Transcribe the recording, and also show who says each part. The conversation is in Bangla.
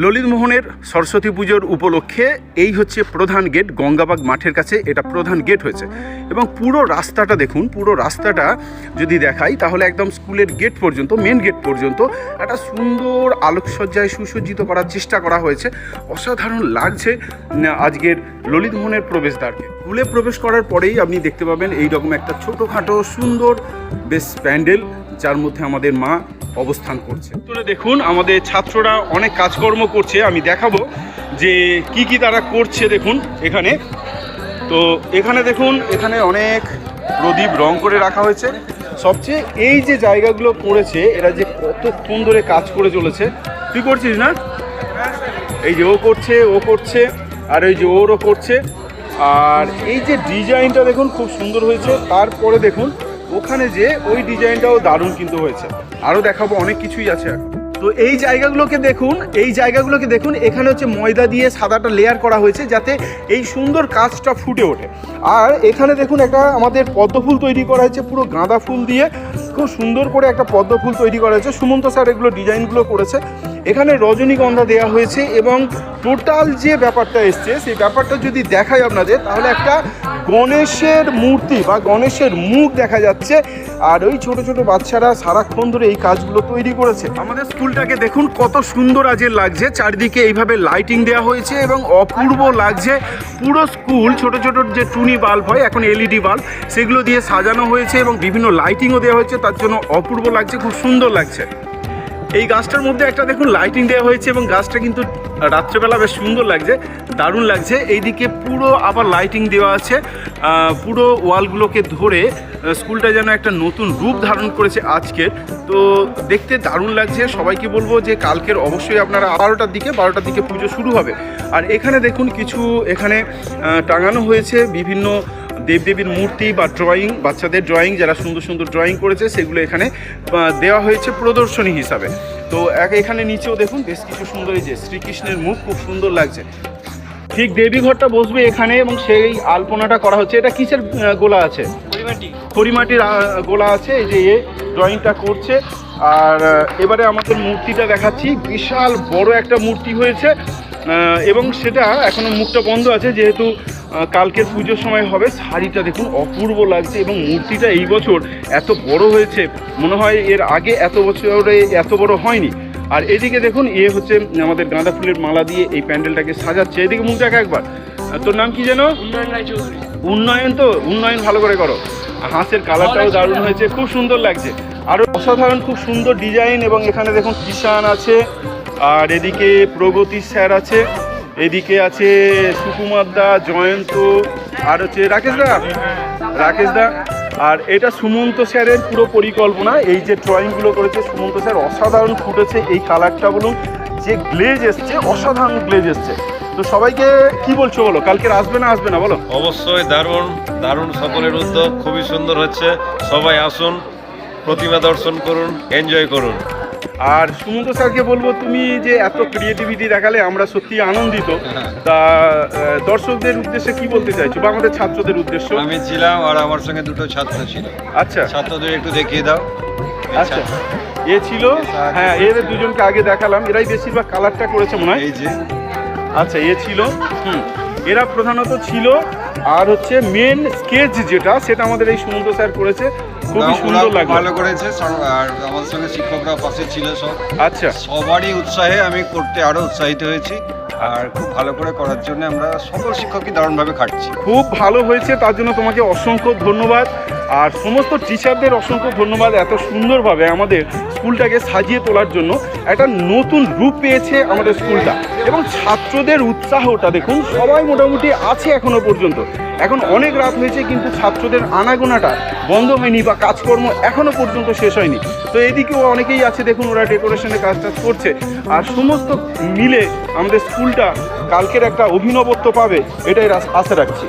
Speaker 1: ললিতমোহনের সরস্বতী পুজোর উপলক্ষে এই হচ্ছে প্রধান গেট, গঙ্গাবাগ মাঠের কাছে এটা প্রধান গেট হয়েছে। এবং পুরো রাস্তাটা দেখুন, পুরো রাস্তাটা যদি দেখাই, তাহলে একদম স্কুলের গেট পর্যন্ত, মেন গেট পর্যন্ত একটা সুন্দর আলোকসজ্জায় সুসজ্জিত করার চেষ্টা করা হয়েছে। অসাধারণ লাগছে আজকের ললিতমোহনের প্রবেশদ্বারকে স্কুলে প্রবেশ করার পরেই আপনি দেখতে পাবেন এই রকম একটা ছোটোখাটো সুন্দর বেশ প্যান্ডেল, যার মধ্যে আমাদের মা অবস্থান করছে। দেখুন, আমাদের ছাত্ররা অনেক কাজকর্ম করছে, আমি দেখাবো যে কি কি তারা করছে দেখুন এখানে। তো এখানে দেখুন, এখানে অনেক প্রদীপ রং করে রাখা হয়েছে। সবচেয়ে এই যে জায়গাগুলো পড়েছে, এরা যে কতক্ষণ ধরে কাজ করে চলেছে। তুই করছিস না? এই যে ও করছে ও করছে, আর এই যে ওরও করছে। আর এই যে ডিজাইনটা দেখুন, খুব সুন্দর হয়েছে। তারপরে দেখুন ওখানে যে ওই ডিজাইনটাও দারুণ কিন্তু হয়েছে। আরও দেখাবো, অনেক কিছুই আছে এখন। তো এই জায়গাগুলোকে দেখুন, এই জায়গাগুলোকে দেখুন, এখানে হচ্ছে ময়দা দিয়ে সাদাটা লেয়ার করা হয়েছে যাতে এই সুন্দর কাজটা ফুটে ওঠে। আর এখানে দেখুন একটা আমাদের পদ্মফুল তৈরি করা হয়েছে, পুরো গাঁদা ফুল দিয়ে। খুব সুন্দর করে একটা পদ্ম ফুল তৈরি করা হয়েছে। সুমন্ত স্যার এগুলো ডিজাইনগুলো করেছে। এখানে রজনীগন্ধা দেওয়া হয়েছে এবং টোটাল যে ব্যাপারটা এসছে, সেই ব্যাপারটা যদি দেখাই আপনাদের, তাহলে একটা গণেশের মূর্তি বা গণেশের মুখ দেখা যাচ্ছে। আর ওই ছোট ছোট বাচ্চারা সারাক্ষণ ধরে এই কাজগুলো তৈরি করেছে। আমাদের স্কুলটাকে দেখুন, কত সুন্দর আজকে লাগছে। চারিদিকে এইভাবে লাইটিং দেওয়া হয়েছে এবং অপূর্ব লাগছে। পুরো স্কুল, ছোট ছোট যে টুনি বাল্ব হয়, এখন এলইডি বাল্ব, সেগুলো দিয়ে সাজানো হয়েছে এবং বিভিন্ন লাইটিংও দেওয়া হয়েছে। তার জন্য অপূর্ব লাগছে, খুব সুন্দর লাগছে। এই গাছটার মধ্যে একটা দেখুন লাইটিং দেওয়া হয়েছে এবং গাছটা কিন্তু রাত্রেবেলা বেশ সুন্দর লাগছে, দারুণ লাগছে। এইদিকে পুরো আবার লাইটিং দেওয়া আছে। পুরো ওয়ালগুলোকে ধরে স্কুলটা যেন একটা নতুন রূপ ধারণ করেছে আজকের। তো দেখতে দারুণ লাগছে। সবাইকে বলব যে কালকের অবশ্যই আপনারা বারোটার দিকে বারোটার দিকে পুজো শুরু হবে। আর এখানে দেখুন কিছু এখানে টাঙানো হয়েছে বিভিন্ন দেবদেবীর মূর্তি বা ড্রয়িং বাচ্চাদের ড্রয়িং যারা সুন্দর সুন্দর ড্রয়িং করেছে সেগুলো এখানে দেওয়া হয়েছে প্রদর্শনী হিসাবে। তো এক এখানে নিচেও দেখুন বেশ কিছু সুন্দর এই যে শ্রীকৃষ্ণের মুখ খুব সুন্দর লাগছে। ঠিক দেবী ঘরটা বসবে এখানে এবং সেই আলপনাটা করা হচ্ছে। এটা কিসের গোলা আছে? খড়িমাটির গোলা আছে এই যে এ ড্রয়িংটা করছে। আর এবারে আমাদের মূর্তিটা দেখাচ্ছি। বিশাল বড় একটা মূর্তি হয়েছে। এবং সেটা এখনও মুখটা বন্ধ আছে, যেহেতু কালকের পুজোর সময় হবে। শাড়িটা দেখুন, অপূর্ব লাগছে এবং মূর্তিটা এই বছর এত বড় হয়েছে। মনে হয় এর আগে এত বছরে এত বড় হয়নি। আর এদিকে দেখুন এ হচ্ছে আমাদের গাঁদা ফুলের মালা দিয়ে এই প্যান্ডেলটাকে সাজাচ্ছে। এদিকে মুখ দেখা একবার। তোর নাম কি যেন?
Speaker 2: উন্নয়ন
Speaker 1: উন্নয়ন তো, উন্নয়ন ভালো করে করো। হাঁসের কালারটাও দারুণ হয়েছে, খুব সুন্দর লাগছে। আরও অসাধারণ, খুব সুন্দর ডিজাইন এবং এখানে দেখুন কিষান আছে। আর এদিকে প্রগতি স্যার আছে, এদিকে আছে সুকুমার দা, জয়ন্ত, আর হচ্ছে রাকেশ দা? রাকেশ দা। আর এটা সুমন্ত স্যারের পুরো পরিকল্পনা, এই যে ড্রয়িংগুলো করেছে সুমন্ত স্যার, অসাধারণ ফুটেছে এই কালারটা বলুন, যে গ্লেজ এসছে, অসাধারণ গ্লেজ এসছে। তো সবাইকে কি বলছো বলো, কালকে আসবে না আসবে না বলো?
Speaker 3: অবশ্যই দারুণ দারুণ সকলের উদ্যোগ, খুবই সুন্দর হচ্ছে। সবাই আসুন, প্রতিমা দর্শন করুন এনজয় করুন।
Speaker 1: আর সুমন্ত স্যারকে বলব তুমি যে এত ক্রিয়েটিভিটি দেখালে আমরা সত্যি আনন্দিত। তা দর্শকদের উদ্দেশ্যে কি বলতে চাইছো বা আমাদের ছাত্রদের উদ্দেশ্য?
Speaker 3: আমি ছিলাম আর আমার সঙ্গে দুটো ছাত্র ছিল।
Speaker 1: আচ্ছা।
Speaker 3: ছাত্রদের একটু দেখিয়ে দাও।
Speaker 1: আচ্ছা। এ ছিল? হ্যাঁ এদের দুজনকে আগে দেখালাম। এরাই বেশিরভাগ কালারটা করেছে মনে হয়।
Speaker 3: এই যে।
Speaker 1: আচ্ছা এ ছিল। হুম। এরা প্রধানত ছিল আর হচ্ছে মেন স্কেচ যেটা সেটা আমাদের এই সুমন্ত স্যার করেছে। খুবই সুন্দর লাগল।
Speaker 3: ভালো করেছে আর আমাদের সঙ্গে শিক্ষকরা পাশে ছিল সব।
Speaker 1: আচ্ছা।
Speaker 3: সবারই উৎসাহে আমি করতে আরও উৎসাহিত হয়েছি। আর খুব ভালো করে করার জন্য আমরা সকল শিক্ষকই দারুণভাবে খাটছি।
Speaker 1: খুব ভালো হয়েছে, তার জন্য তোমাকে অসংখ্য ধন্যবাদ। আর সমস্ত টিচারদের অসংখ্য ধন্যবাদ এত সুন্দরভাবে আমাদের স্কুলটাকে সাজিয়ে তোলার জন্য। একটা নতুন রূপ পেয়েছে আমাদের স্কুলটা। এবং ছাত্রদের উৎসাহটা দেখুন, সবাই মোটামুটি আছে এখনও পর্যন্ত। এখন অনেক রাত হয়েছে, কিন্তু ছাত্রদের আনাগোনাটা বন্ধ হয়নি বা কাজকর্ম এখনও পর্যন্ত শেষ হয়নি। তো এদিকেও অনেকেই আছে, দেখুন ওরা ডেকোরেশনের কাজ টাজ করছে। আর সমস্ত মিলে আমাদের স্কুলটা কালকের একটা অভিনবত্ব পাবে, এটাই আশা রাখছি।